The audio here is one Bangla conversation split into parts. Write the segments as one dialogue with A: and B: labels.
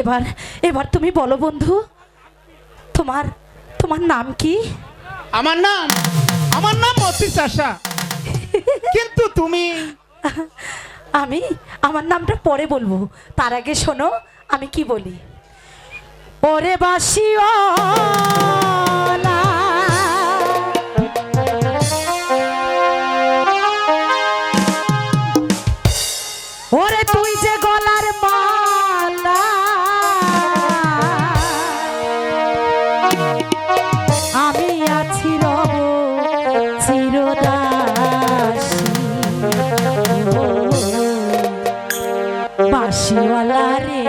A: এবার এবার তুমি বলো বন্ধু তোমার তোমার নাম কি?
B: আমার নাম আমার নাম অতি চাষা। কিন্তু তুমি?
A: আমি আমার নামটা পরে বলব। তার আগে শোনো আমি কি বলি? ওরে বাসিও বাঁশিওয়ালা রে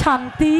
A: শান্তি